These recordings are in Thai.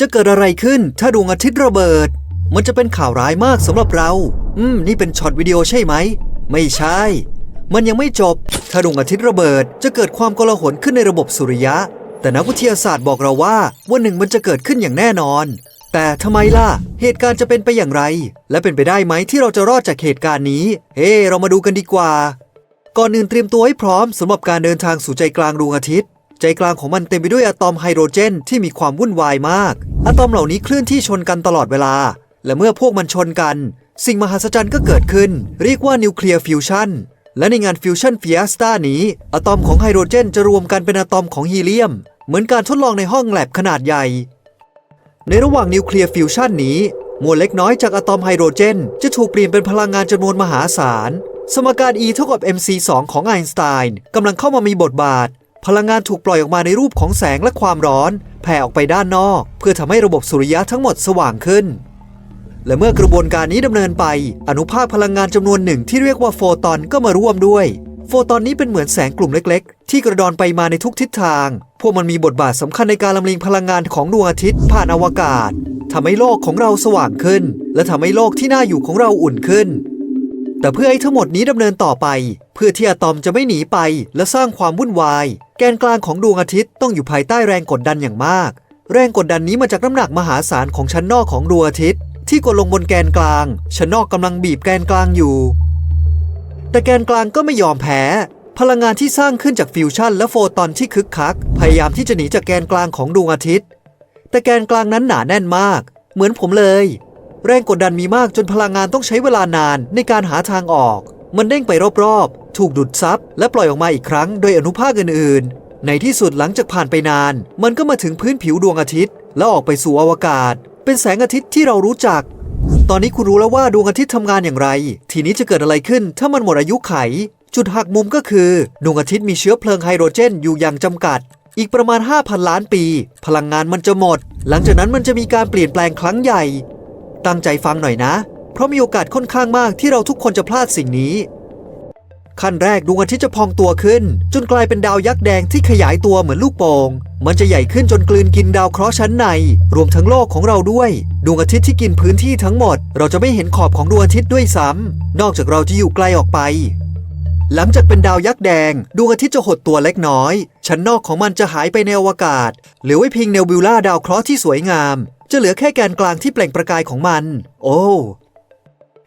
จะเกิดอะไรขึ้นถ้าดวงอาทิตย์ระเบิด มันจะเป็นข่าวร้ายมากสำหรับเรา อืม นี่เป็นช็อตวิดีโอใช่ไหม ไม่ใช่ มันยังไม่จบ ถ้าดวงอาทิตย์ระเบิด จะเกิดความกลาหลขึ้นในระบบสุริยะ แต่นักวิทยาศาสตร์บอกเราว่าวันหนึ่งมันจะเกิดขึ้นอย่างแน่นอน แต่ทำไมล่ะ เหตุการณ์จะเป็นไปอย่างไร และเป็นไปได้ไหมที่เราจะรอดจากเหตุการณ์นี้ เฮ้ เรามาดูกันดีกว่า ก่อนอื่นเตรียมตัวให้พร้อมสำหรับการเดินทางสู่ใจกลางดวงอาทิตย์ ใจกลางของมันเต็มไปด้วยอะตอมไฮโดรเจนที่มีความวุ่นวายมาก อะตอมเหล่านี้เคลื่อนที่ชนกันตลอดเวลา และเมื่อพวกมันชนกัน สิ่งมหัศจรรย์ก็เกิดขึ้น เรียกว่านิวเคลียร์ฟิวชันและในงานฟิวชันฟิ e สตานี้ อะตอมของไฮโดรเจนจะรวมกันเป็นอะตอมของฮีเลียม เหมือนการทดลองในห้องแลบขนาดใหญ่ ในระหว่างนิวเคลียร์ฟิวชันนี้มวลเล็กน้อยจากอะตอมไฮโดรเจน จะถูกเปลี่ยนเป็นพลังงานจำนวนมหาศาล สมการ E เท่ากับ mc2 ของไอน์สไตน์กำลังเข้ามามีบทบาท พลังงานถูกปล่อยออกมาในรูปของแสงและความร้อน แผ่ออกไปด้านนอก เพื่อทำให้ระบบสุริยะทั้งหมดสว่างขึ้น และเมื่อกระบวนการนี้ดำเนินไป อนุภาคพลังงานจำนวนหนึ่งที่เรียกว่าโฟตอนก็มาร่วมด้วย โฟตอนนี้เป็นเหมือนแสงกลุ่มเล็ก ๆ ที่กระดอนไปมาในทุกทิศทาง พวกมันมีบทบาทสำคัญในการลำเลียงพลังงานของดวงอาทิตย์ผ่านอวกาศทำให้โลกของเราสว่างขึ้น และทำให้โลกที่น่าอยู่ของเราอุ่นขึ้น แต่เพื่อให้ทั้งหมดนี้ดำเนินต่อไป เพื่อที่อะตอมจะไม่หนีไป และสร้างความวุ่นวาย แกนกลางของดวงอาทิตย์ต้องอยู่ภายใต้แรงกดดันอย่างมาก แรงกดดันนี้มาจากน้ำหนักมหาศาลของชั้นนอกของดวงอาทิตย์ ที่กดลงบนแกนกลาง ชั้นนอกกำลังบีบแกนกลางอยู่ แต่แกนกลางก็ไม่ยอมแพ้พลังงานที่สร้างขึ้นจากฟิวชั่นและโฟตอนที่คึกคัก พยายามที่จะหนีจากแกนกลางของดวงอาทิตย์ แต่แกนกลางนั้นหนาแน่นมาก เหมือนผมเลย แรงกดดันมีมากจนพลังงานต้องใช้เวลานานในการหาทางออก มันเด้งไปรอบๆ ถูกดูดซับและปล่อยออกมาอีกครั้งโดยอนุภาคอื่นๆ ในที่สุดหลังจากผ่านไปนาน มันก็มาถึงพื้นผิวดวงอาทิตย์ แล้วออกไปสู่อวกาศ เป็นแสงอาทิตย์ที่เรารู้จัก ตอนนี้คุณรู้แล้วว่าดวงอาทิตย์ทำงานอย่างไร ทีนี้จะเกิดอะไรขึ้นถ้ามันหมดอายุไข จุดหักมุมก็คือดวงอาทิตย์มีเชื้อเพลิงไฮโดรเจนอยู่อย่างจำกัดอีกประมาณ 5,000 ล้านปี พลังงานมันจะหมด หลังจากนั้นมันจะมีการเปลี่ยนแปลงครั้งใหญ่ ตั้งใจฟังหน่อยนะ เพราะมีโอกาสค่อนข้างมากที่เราทุกคนจะพลาดสิ่งนี้ ขั้นแรกดวงอาทิตย์จะพองตัวขึ้น จนกลายเป็นดาวยักษ์แดงที่ขยายตัวเหมือนลูกโป่งมันจะใหญ่ขึ้นจนกลืนกินดาวเคราะห์ชั้นใน รวมทั้งโลกของเราด้วย ดวงอาทิตย์ที่กินพื้นที่ทั้งหมด เราจะไม่เห็นขอบของดวงอาทิตย์ด้วยซ้ำนอกจากเราจะอยู่ไกลออกไปหลังจากเป็นดาวยักษ์แดง ดวงอาทิตย์จะหดตัวเล็กน้อย ชั้นนอกของมันจะหายไปในอวกาศเหลือไว้เพียงเนบิวล่าดาวเคราะห์ที่สวยงาม จะเหลือแค่แกนกลางที่เปล่งประกายของมัน โอ้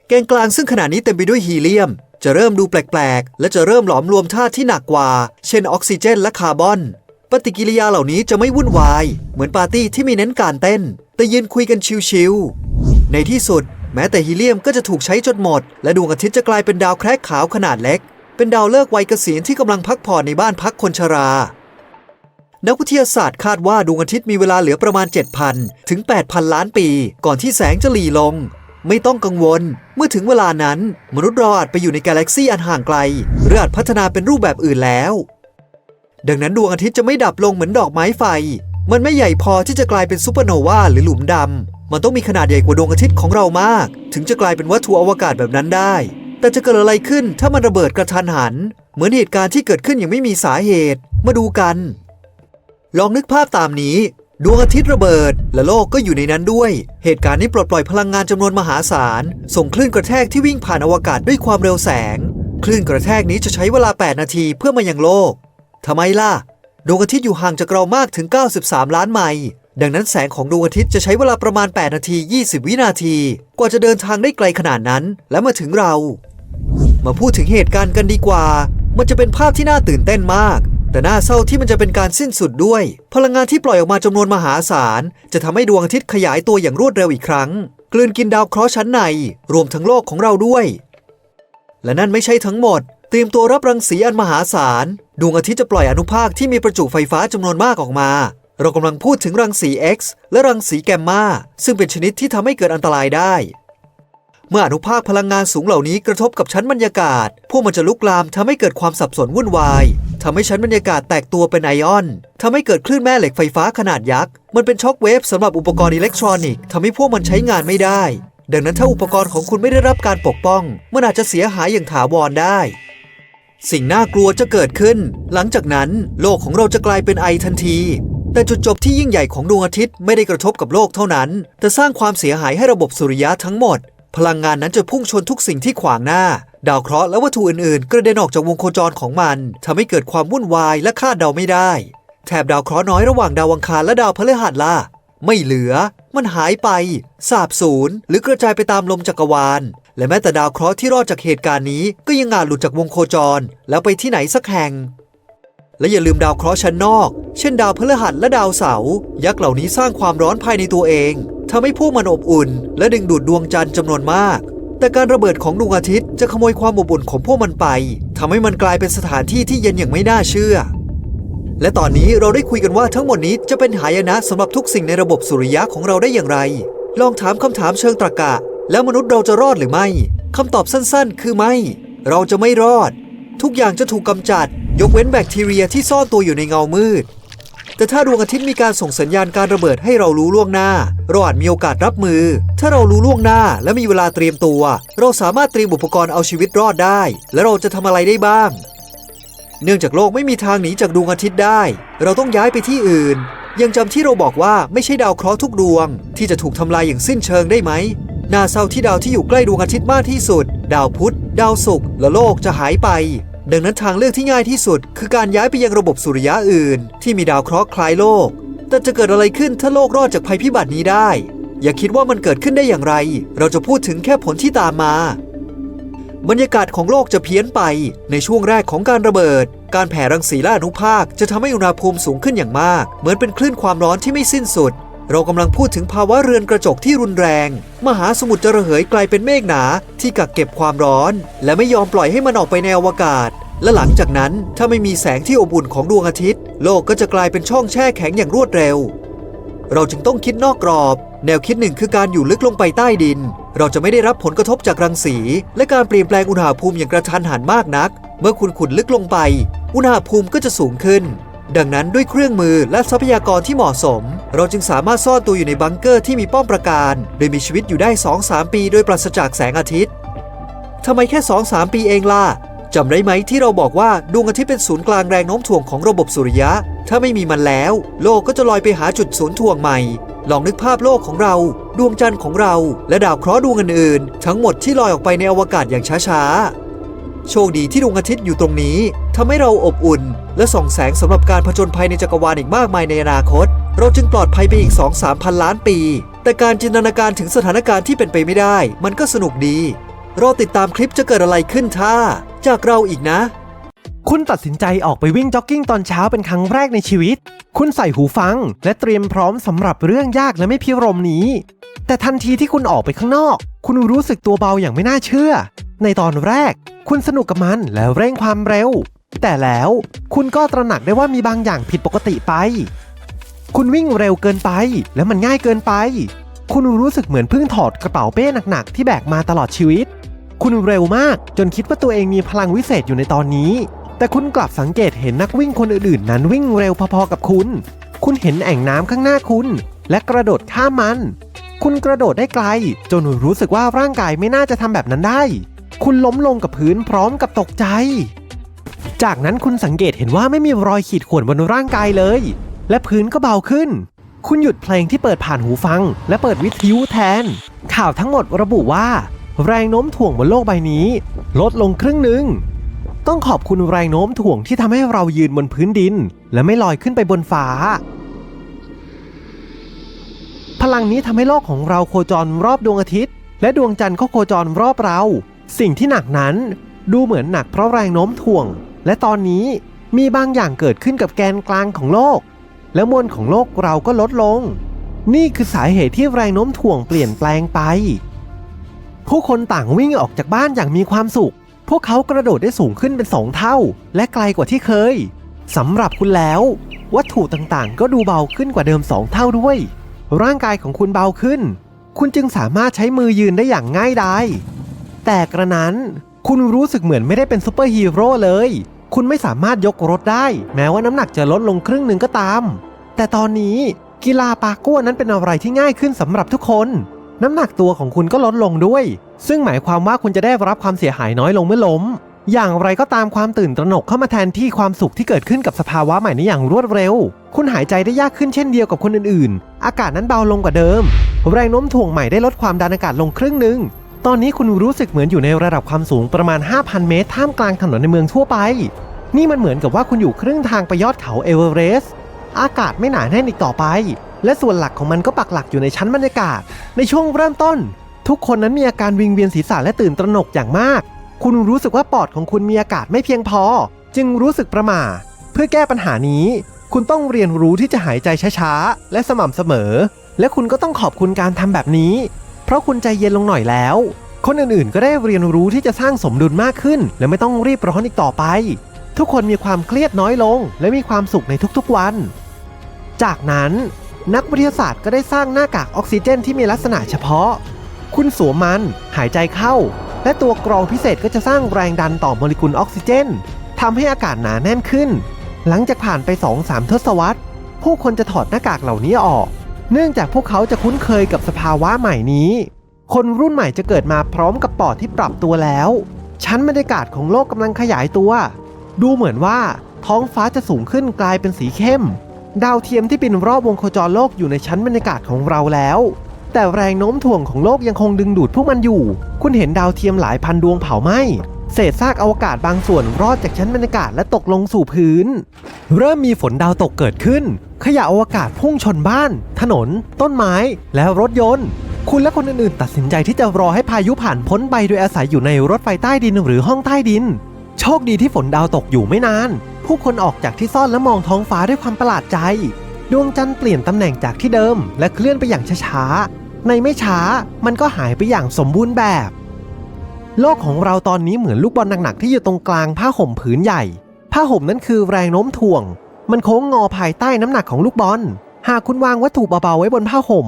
แกนกลางซึ่งขณะนี้เต็มไปด้วยฮีเลียม จะเริ่มดูแปลกๆ และจะเริ่มหลอมรวมธาตุที่หนักกว่า เช่นออกซิเจนและคาร์บอน ปฏิกิริยาเหล่านี้จะไม่วุ่นวาย เหมือนปาร์ตี้ที่มีเน้นการเต้น แต่ยืนคุยกันชิวๆในที่สุด แม้แต่ฮีเลียมก็จะถูกใช้จนหมด และดวงอาทิตย์จะกลายเป็นดาวแคระขาวขนาดเล็ก เป็นดาวเลิกวัยเกษียณที่กำลังพักผ่อนในบ้านพักคนชรา นักวิทยาศาสตร์คาดว่าดวงอาทิตย์มีเวลาเหลือประมาณ 7,000 ถึง 8,000 ล้านปี ก่อนที่แสงจะหลีลง ไม่ต้องกังวล เมื่อถึงเวลานั้น มนุษย์เราอาจไปอยู่ในกาแล็กซีอันห่างไกลหรืออาจพัฒนาเป็นรูปแบบอื่นแล้ว ดังนั้นดวงอาทิตย์จะไม่ดับลงเหมือนดอกไม้ไฟ มันไม่ใหญ่พอที่จะกลายเป็นซูเปอร์โนวาหรือหลุมดำมันต้องมีขนาดใหญ่กว่าดวงอาทิตย์ของเรามาก ถึงจะกลายเป็นวัตถุอวกาศแบบนั้นได้ แต่จะเกิดอะไรขึ้นถ้ามันระเบิดกระทันหัน เหมือนเหตุการณ์ที่เกิดขึ้นอย่างไม่มีสาเหตุ มาดูกัน ลองนึกภาพตามนี้ ดวงอาทิตย์ระเบิด และโลกก็อยู่ในนั้นด้วย เหตุการณ์นี้ปลดปล่อยพลังงานจำนวนมหาศาล ส่งคลื่นกระแทกที่วิ่งผ่านอวกาศด้วยความเร็วแสง คลื่นกระแทกนี้จะใช้เวลา 8 นาทีเพื่อมายังโลกทำไมล่ะ ดวงอาทิตย์อยู่ห่างจากเรามากถึง 93 ล้านไมล์ดังนั้นแสงของดวงอาทิตย์จะใช้เวลาประมาณ 8 นาที 20 วินาที กว่าจะเดินทางได้ไกลขนาดนั้น และมาถึงเรา มาพูดถึงเหตุการณ์กันดีกว่า มันจะเป็นภาพที่น่าตื่นเต้นมาก แต่น่าเศร้าที่มันจะเป็นการสิ้นสุดด้วย พลังงานที่ปล่อยออกมาจำนวนมหาศาล จะทำให้ดวงอาทิตย์ขยายตัวอย่างรวดเร็วอีกครั้ง กลืนกินดาวเคราะห์ชั้นใน รวมทั้งโลกของเราด้วย และนั่นไม่ใช่ทั้งหมด เตรียมตัวรับรังสีอันมหาศาล ดวงอาทิตย์จะปล่อยอนุภาคที่มีประจุไฟฟ้าจำนวนมากออกมา เรากำลังพูดถึงรังสี X และรังสีแกมมาซึ่งเป็นชนิดที่ทำให้เกิดอันตรายได้เมื่ออนุภาคพลังงานสูงเหล่านี้กระทบกับชั้นบรรยากาศ พวกมันจะลุกลามทำให้เกิดความสับสนวุ่นวาย ทำให้ชั้นบรรยากาศแตกตัวเป็นไอออนทำให้เกิดคลื่นแม่เหล็กไฟฟ้าขนาดยักษ์ มันเป็นช็อคเวฟสำหรับอุปกรณ์อิเล็กทรอนิกส์ทำให้พวกมันใช้งานไม่ได้ ดังนั้นถ้าอุปกรณ์ของคุณไม่ได้รับการปกป้อง มันอาจจะเสียหายอย่างถาวรได้ สิ่งน่ากลัวจะเกิดขึ้น หลังจากนั้นโลกของเราจะกลายเป็นไอทันที แต่จุดจบที่ยิ่งใหญ่ของดวงอาทิตย์ไม่ได้กระทบกับโลกเท่านั้น แต่สร้างความเสียหายให้ระบบสุริยะทั้งหมด พลังงานนั้นจะพุ่งชนทุกสิ่งที่ขวางหน้า ดาวเคราะห์และวัตถุอื่นๆ กระเด็นออกจากวงโคจรของมันทำให้เกิดความวุ่นวายและคาดเดาไม่ได้ แถบดาวเคราะห์น้อยระหว่างดาวอังคารและดาวพฤหัสล่ะ ไม่เหลือ มันหายไป สาบสูญหรือกระจายไปตามลมจักรวาล และแม้แต่ดาวเคราะห์ที่รอดจากเหตุการณ์นี้ ก็ยังอาจหลุดจากวงโคจร แล้วไปที่ไหนสักแห่ง และอย่าลืมดาวเคราะห์ชั้นนอก เช่น ดาวพฤหัสและดาวเสาร์ยักษ์เหล่านี้สร้างความร้อนภายในตัวเองทำให้พวกมันอบอุ่น และดึงดูดดวงจันทร์จำนวนมาก แต่การระเบิดของดวงอาทิตย์จะขโมยความอบอุ่นของพวกมันไปทำให้มันกลายเป็นสถานที่ที่เย็นอย่างไม่น่าเชื่อ และตอนนี้เราได้คุยกันว่าทั้งหมดนี้จะเป็นหายนะสำหรับทุกสิ่งในระบบสุริยะของเราได้อย่างไร ลองถามคำถามเชิงตรรกะ แล้วมนุษย์เราจะรอดหรือไม่คำตอบสั้นๆ คือไม่ เราจะไม่รอด ทุกอย่างจะถูกกำจัด ยกเว้นแบคทีเรียที่ซ่อนตัวอยู่ในเงามืด แต่ถ้าดวงอาทิตย์มีการส่งสัญญาณการระเบิดให้เรารู้ล่วงหน้า เราอาจมีโอกาสรับมือ ถ้าเรารู้ล่วงหน้าและมีเวลาเตรียมตัว เราสามารถเตรียมอุปกรณ์เอาชีวิตรอดได้ และเราจะทำอะไรได้บ้าง เนื่องจากโลกไม่มีทางหนีจากดวงอาทิตย์ได้ เราต้องย้ายไปที่อื่น ยังจำที่เราบอกว่าไม่ใช่ดาวเคราะห์ทุกดวง ที่จะถูกทำลายอย่างสิ้นเชิงได้ไหมน่าเศร้าที่ดาวที่อยู่ใกล้ดวงอาทิตย์มากที่สุด ดาวพุธ ดาวศุกร์และโลกจะหายไป ดังนั้นทางเลือกที่ง่ายที่สุด คือการย้ายไปยังระบบสุริยะอื่น ที่มีดาวเคราะห์คล้ายโลก แต่จะเกิดอะไรขึ้นถ้าโลกรอดจากภัยพิบัตินี้ได้ อย่าคิดว่ามันเกิดขึ้นได้อย่างไร เราจะพูดถึงแค่ผลที่ตามมา บรรยากาศของโลกจะเพี้ยนไป ในช่วงแรกของการระเบิด การแผ่รังสีและอนุภาคจะทำให้อุณหภูมิสูงขึ้นอย่างมาก เหมือนเป็นคลื่นความร้อนที่ไม่สิ้นสุด เรากำลังพูดถึงภาวะเรือนกระจกที่รุนแรง มหาสมุทรจะระเหยกลายเป็นเมฆหนาที่กักเก็บความร้อน และไม่ยอมปล่อยให้มันออกไปในอวกาศ และหลังจากนั้นถ้าไม่มีแสงที่อบอุ่นของดวงอาทิตย์ โลกก็จะกลายเป็นช่องแช่แข็งอย่างรวดเร็ว เราจึงต้องคิดนอกกรอบ แนวคิดหนึ่งคือการอยู่ลึกลงไปใต้ดิน เราจะไม่ได้รับผลกระทบจากรังสี และการเปลี่ยนแปลงอุณหภูมิอย่างกระทันหันมากนัก เมื่อคุณขุดลึกลงไป อุณหภูมิก็จะสูงขึ้น ดังนั้นด้วยเครื่องมือและทรัพยากรที่เหมาะสม เราจึงสามารถซ่อนตัวอยู่ในบังเกอร์ที่มีป้อมปราการ โดยมีชีวิตอยู่ได้ 2-3 ปี โดยปราศจากแสงอาทิตย์ทำไมแค่ 2-3 ปีเองล่ะจำได้ไหมที่เราบอกว่าดวงอาทิตย์เป็นศูนย์กลางแรงโน้มถ่วงของระบบสุริยะ ถ้าไม่มีมันแล้ว โลกก็จะลอยไปหาจุดศูนย์ถ่วงใหม่ ลองนึกภาพโลกของเรา ดวงจันทร์ของเรา และดาวเคราะห์ดวงอื่นๆ ทั้งหมดที่ลอยออกไปในอวกาศอย่างช้าๆ โชคดีที่ดวงอาทิตย์อยู่ตรงนี้ทำให้เราอบอุ่น และส่องแสงสำหรับการผจญภัยในจักรวาลอีกมากมายในอนาคต เราจึงปลอดภัยไปอีก 2-3 พันล้านปี แต่การจินตนาการถึงสถานการณ์ที่เป็นไปไม่ได้ มันก็สนุกดี รอติดตามคลิปจะเกิดอะไรขึ้นถ้า จากเราอีกนะ คุณตัดสินใจออกไปวิ่งจ็อกกิ้งตอนเช้าเป็นครั้งแรกในชีวิต คุณใส่หูฟัง และเตรียมพร้อมสำหรับเรื่องยากและไม่พิรมนี้ แต่ทันทีที่คุณออกไปข้างนอก คุณรู้สึกตัวเบาอย่างไม่น่าเชื่อ ในตอนแรก คุณสนุกกับมันแล้วเร่งความเร็ว แต่แล้วคุณก็ตระหนักได้ว่ามีบางอย่างผิดปกติไป คุณวิ่งเร็วเกินไป และมันง่ายเกินไป คุณรู้สึกเหมือนเพิ่งถอดกระเป๋าเป้หนักๆที่แบกมาตลอดชีวิต คุณเร็วมากจนคิดว่าตัวเองมีพลังวิเศษอยู่ในตอนนี้ แต่คุณกลับสังเกตเห็นนักวิ่งคนอื่นๆ นั้นวิ่งเร็วพอๆกับคุณ คุณเห็นแอ่งน้ำข้างหน้าคุณ และกระโดดข้ามมัน คุณกระโดดได้ไกล จนรู้สึกว่าร่างกายไม่น่าจะทำแบบนั้นได้ คุณล้มลงกับพื้นพร้อมกับตกใจ จากนั้นคุณสังเกตเห็นว่าไม่มีรอยขีดข่วนบนร่างกายเลย และพื้นก็เบาขึ้น คุณหยุดเพลงที่เปิดผ่านหูฟัง และเปิดวิทยุแทน ข่าวทั้งหมดระบุว่า แรงโน้มถ่วงบนโลกใบนี้ ลดลงครึ่งหนึ่งต้องขอบคุณแรงโน้มถ่วงที่ทำให้เรายืนบนพื้นดิน และไม่ลอยขึ้นไปบนฟ้า พลังนี้ทำให้โลกของเราโคจรรอบดวงอาทิตย์ และดวงจันทร์ก็โคจรรอบเรา สิ่งที่หนักนั้น ดูเหมือนหนักเพราะแรงโน้มถ่วง และตอนนี้มีบางอย่างเกิดขึ้นกับแกนกลางของโลก และมวลของโลกเราก็ลดลง นี่คือสาเหตุที่แรงโน้มถ่วงเปลี่ยนแปลงไป ผู้คนต่างวิ่งออกจากบ้านอย่างมีความสุข พวกเขากระโดดได้สูงขึ้นเป็นสองเท่า และไกลกว่าที่เคยสำหรับคุณแล้ว วัตถุต่างๆ ก็ดูเบาขึ้นกว่าเดิมสองเท่าด้วย ร่างกายของคุณเบาขึ้น คุณจึงสามารถใช้มือยืนได้อย่างง่ายดายแต่กระนั้นคุณรู้สึกเหมือนไม่ได้เป็นซูเปอร์ฮีโร่เลย คุณไม่สามารถยกรถได้ แม้ว่าน้ำหนักจะลดลงครึ่งหนึ่งก็ตาม แต่ตอนนี้กีฬาปาก้วนั้นเป็นอะไรที่ง่ายขึ้นสำหรับทุกคน น้ำหนักตัวของคุณก็ลดลงด้วย ซึ่งหมายความว่าคุณจะได้รับความเสียหายน้อยลงเมื่อล้ม อย่างไรก็ตามความตื่นตระหนกเข้ามาแทนที่ความสุขที่เกิดขึ้นกับสภาวะใหม่นี้อย่างรวดเร็ว คุณหายใจได้ยากขึ้นเช่นเดียวกับคนอื่นๆ อากาศนั้นเบาลงกว่าเดิม แรงโน้มถ่วงใหม่ได้ลดความดันอากาศลงครึ่งหนึ่ง ตอนนี้คุณรู้สึกเหมือนอยู่ในระดับความสูงประมาณ 5,000 เมตร ท่ามกลางถนนในเมืองทั่วไป นี่มันเหมือนกับว่าคุณอยู่ครึ่งทางไปยอดเขาเอเวอเรสต์อากาศไม่หนาแน่นอีกต่อไป และส่วนหลักของมันก็ปักหลักอยู่ในชั้นบรรยากาศ ในช่วงเริ่มต้น ทุกคนนั้นมีอาการวิงเวียนศีรษะและตื่นตระหนกอย่างมาก คุณรู้สึกว่าปอดของคุณมีอากาศไม่เพียงพอ จึงรู้สึกประหม่า เพื่อแก้ปัญหานี้ คุณต้องเรียนรู้ที่จะหายใจช้าๆและสม่ำเสมอ และคุณก็ต้องขอบคุณการทำแบบนี้ เพราะคุณใจเย็นลงหน่อยแล้ว คนอื่นๆ ก็ได้เรียนรู้ที่จะสร้างสมดุลมากขึ้น และไม่ต้องรีบร้อนอีกต่อไป ทุกคนมีความเครียดน้อยลง และมีความสุขในทุกๆวัน จากนั้น นักวิทยาศาสตร์ก็ได้สร้างหน้ากากออกซิเจนที่มีลักษณะเฉพาะ คุณสวมมันหายใจเข้า และตัวกรองพิเศษก็จะสร้างแรงดันต่อโมเลกุลออกซิเจนทำให้อากาศหนาแน่นขึ้น หลังจากผ่านไป 2-3 ทศวรรษ ผู้คนจะถอดหน้ากากเหล่านี้ออก เนื่องจากพวกเขาจะคุ้นเคยกับสภาวะใหม่นี้ คนรุ่นใหม่จะเกิดมาพร้อมกับปอดที่ปรับตัวแล้ว ชั้นบรรยากาศของโลกกำลังขยายตัว ดูเหมือนว่าท้องฟ้าจะสูงขึ้นกลายเป็นสีเข้ม ดาวเทียมที่บินรอบวงโคจรโลกอยู่ในชั้นบรรยากาศของเราแล้ว แต่แรงโน้มถ่วงของโลกยังคงดึงดูดพวกมันอยู่ คุณเห็นดาวเทียมหลายพันดวงเผาไหม้ เศษซากอวกาศบางส่วนรอดจากชั้นบรรยากาศและตกลงสู่พื้น เริ่มมีฝนดาวตกเกิดขึ้น ขยะอวกาศพุ่งชนบ้าน ถนน ต้นไม้ และรถยนต์ คุณและคนอื่นๆ ตัดสินใจที่จะรอให้พายุผ่านพ้นไปโดยอาศัยอยู่ในรถไฟใต้ดินหรือห้องใต้ดิน โชคดีที่ฝนดาวตกอยู่ไม่นาน ผู้คนออกจากที่ซ่อนและมองท้องฟ้าด้วยความประหลาดใจ ดวงจันทร์เปลี่ยนตำแหน่งจากที่เดิม และเคลื่อนไปอย่างช้าๆในไม่ช้ามันก็หายไปอย่างสมบูรณ์แบบ โลกของเราตอนนี้เหมือนลูกบอลหนักๆที่อยู่ตรงกลางผ้าห่มผืนใหญ่ ผ้าห่มนั้นคือแรงโน้มถ่วง มันโค้งงอภายใต้น้ำหนักของลูกบอล หากคุณวางวัตถุเบาๆไว้บนผ้าห่ม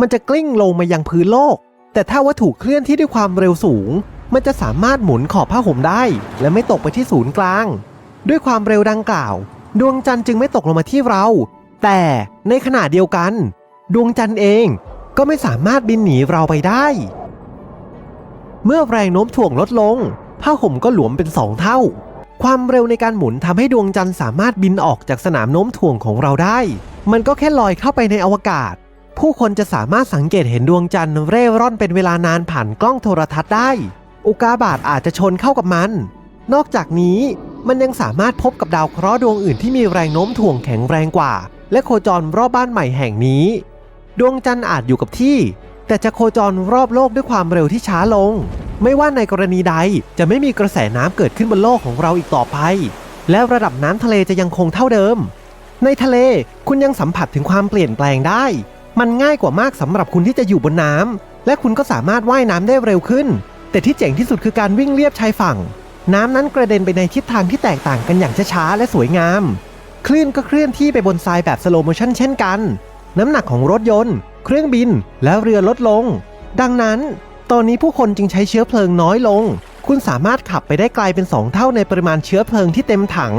มันจะกลิ้งลงมายังพื้นโลก แต่ถ้าวัตถุเคลื่อนที่ด้วยความเร็วสูง มันจะสามารถหมุนขอบผ้าห่มได้ และไม่ตกไปที่ศูนย์กลาง ด้วยความเร็วดังกล่าว ดวงจันทร์จึงไม่ตกลงมาที่เรา แต่ในขณะเดียวกัน ดวงจันทร์เองก็ไม่สามารถบินหนีเราไปได้ เมื่อแรงโน้มถ่วงลดลง ผ้าห่มก็หลวมเป็นสองเท่า ความเร็วในการหมุนทำให้ดวงจันทร์สามารถบินออกจากสนามโน้มถ่วงของเราได้ มันก็แค่ลอยเข้าไปในอวกาศ ผู้คนจะสามารถสังเกตเห็นดวงจันทร์เร่ร่อนเป็นเวลานานผ่านกล้องโทรทัศน์ได้ อุกาบาตอาจจะชนเข้ากับมัน นอกจากนี้มันยังสามารถพบกับดาวเคราะห์ดวงอื่นที่มีแรงโน้มถ่วงแข็งแรงกว่า และโคจรรอบบ้านใหม่แห่งนี้ ดวงจันทร์อาจอยู่กับที่ แต่จะโคจรรอบโลกด้วยความเร็วที่ช้าลง ไม่ว่าในกรณีใดจะไม่มีกระแสน้ำเกิดขึ้นบนโลกของเราอีกต่อไป และระดับน้ำทะเลจะยังคงเท่าเดิม ในทะเลคุณยังสัมผัสถึงความเปลี่ยนแปลงได้ มันง่ายกว่ามากสำหรับคุณที่จะอยู่บนน้ำและคุณก็สามารถว่ายน้ำได้เร็วขึ้น แต่ที่เจ๋งที่สุดคือการวิ่งเลียบชายฝั่ง น้ำนั้นกระเด็นไปในทิศทางที่แตกต่างกันอย่างช้าๆและสวยงาม คลื่นก็เคลื่อนที่ไปบนทรายแบบสโลโมชันเช่นกัน น้ำหนักของรถยนต์ เครื่องบิน และเรือลดลง ดังนั้น ตอนนี้ผู้คนจึงใช้เชื้อเพลิงน้อยลง คุณสามารถขับไปได้ไกลเป็น 2 เท่าในปริมาณเชื้อเพลิงที่เต็มถัง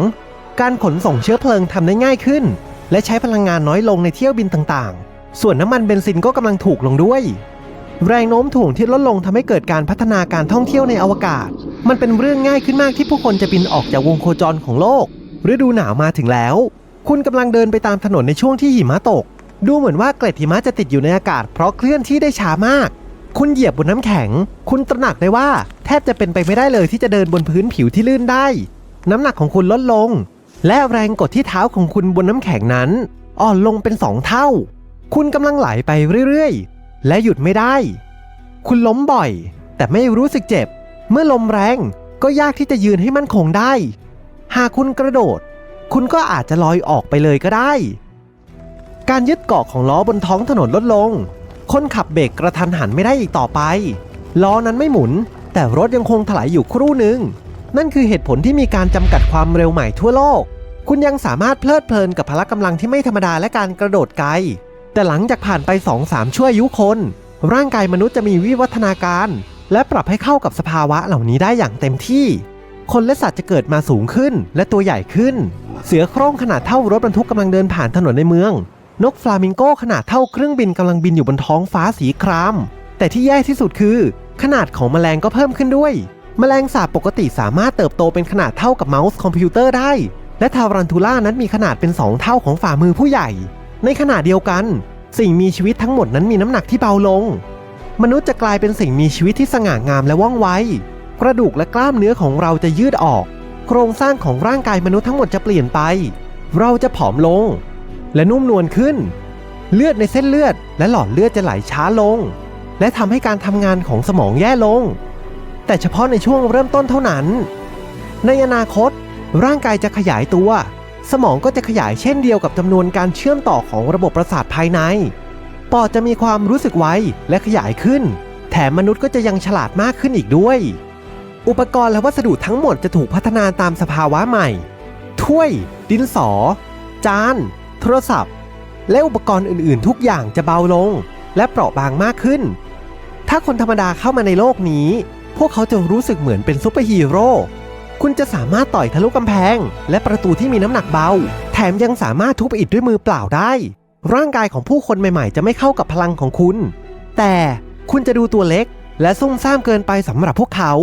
การขนส่งเชื้อเพลิงทำได้ง่ายขึ้น และใช้พลังงานน้อยลงในเที่ยวบินต่างๆ ส่วนน้ำมันเบนซินก็กำลังถูกลงด้วย แรงโน้มถ่วงที่ลดลงทำให้เกิดการพัฒนาการท่องเที่ยวในอวกาศ มันเป็นเรื่องง่ายขึ้นมากที่ผู้คนจะบินออกจากวงโคจรของโลกฤดูหนาวมาถึงแล้ว คุณกำลังเดินไปตามถนนในช่วงที่หิมะตก ดูเหมือนว่าเกล็ดหิมะจะติดอยู่ในอากาศ เพราะเคลื่อนที่ได้ช้ามาก คุณเหยียบบนน้ำแข็ง คุณตระหนักได้ว่า แทบจะเป็นไปไม่ได้เลยที่จะเดินบนพื้นผิวที่ลื่นได้ น้ำหนักของคุณลดลง และแรงกดที่เท้าของคุณบนน้ำแข็งนั้น อ่อนลงเป็นสองเท่า คุณกำลังไหลไปเรื่อยๆ และหยุดไม่ได้ คุณล้มบ่อย แต่ไม่รู้สึกเจ็บ เมื่อลมแรงก็ยากที่จะยืนให้มั่นคงได้ หากคุณกระโดด คุณก็อาจจะลอยออกไปเลยก็ได้ การยึดเกาะของล้อบนท้องถนนลดลง คนขับเบรกกระทันหันไม่ได้อีกต่อไป ล้อนั้นไม่หมุน แต่รถยังคงถลายอยู่ครู่หนึ่ง นั่นคือเหตุผลที่มีการจำกัดความเร็วใหม่ทั่วโลก คุณยังสามารถเพลิดเพลินกับพละกำลังที่ไม่ธรรมดาและการกระโดดไกล แต่หลังจากผ่านไป 2-3 ชั่วอายุคน ร่างกายมนุษย์จะมีวิวัฒนาการ และปรับให้เข้ากับสภาวะเหล่านี้ได้อย่างเต็มที่ คนและสัตว์จะเกิดมาสูงขึ้นและตัวใหญ่ขึ้น เสือโคร่งขนาดเท่ารถบรรทุกกำลังเดินผ่านถนนในเมือง นกฟลามิงโกขนาดเท่าเครื่องบินกำลังบินอยู่บนท้องฟ้าสีคราม แต่ที่แย่ที่สุดคือ ขนาดของแมลงก็เพิ่มขึ้นด้วย แมลงสาบปกติสามารถเติบโตเป็นขนาดเท่ากับเมาส์คอมพิวเตอร์ได้ และทารันทูล่านั้นมีขนาดเป็น 2 เท่าของฝ่ามือผู้ใหญ่ ในขณะเดียวกัน สิ่งมีชีวิตทั้งหมดนั้นมีน้ำหนักที่เบาลง มนุษย์จะกลายเป็นสิ่งมีชีวิตที่สง่างามและว่องไวกระดูกและกล้ามเนื้อของเราจะยืดออก โครงสร้างของร่างกายมนุษย์ทั้งหมดจะเปลี่ยนไป เราจะผอมลง และนุ่มนวลขึ้น เลือดในเส้นเลือด และหลอดเลือดจะไหลช้าลง และทำให้การทำงานของสมองแย่ลง แต่เฉพาะในช่วงเริ่มต้นเท่านั้น ในอนาคต ร่างกายจะขยายตัว สมองก็จะขยายเช่นเดียวกับจำนวนการเชื่อมต่อของระบบประสาทภายใน ปอดจะมีความรู้สึกไวและขยายขึ้น แถมมนุษย์ก็จะยังฉลาดมากขึ้นอีกด้วย อุปกรณ์และวัสดุทั้งหมดจะถูกพัฒนาตามสภาวะใหม่ ถ้วย ดินสอ จาน โทรศัพท์ และอุปกรณ์อื่นๆ ทุกอย่างจะเบาลง และเปราะบางมากขึ้น ถ้าคนธรรมดาเข้ามาในโลกนี้ พวกเขาจะรู้สึกเหมือนเป็นซูเปอร์ฮีโร่คุณจะสามารถต่อยทะลุกำแพง และประตูที่มีน้ำหนักเบา แถมยังสามารถทุบอิฐด้วยมือเปล่าได้ ร่างกายของผู้คนใหม่ๆ จะไม่เข้ากับพลังของคุณ แต่คุณจะดูตัวเล็ก และซุ่มซ่ามเกินไปสำหรับพวกเขา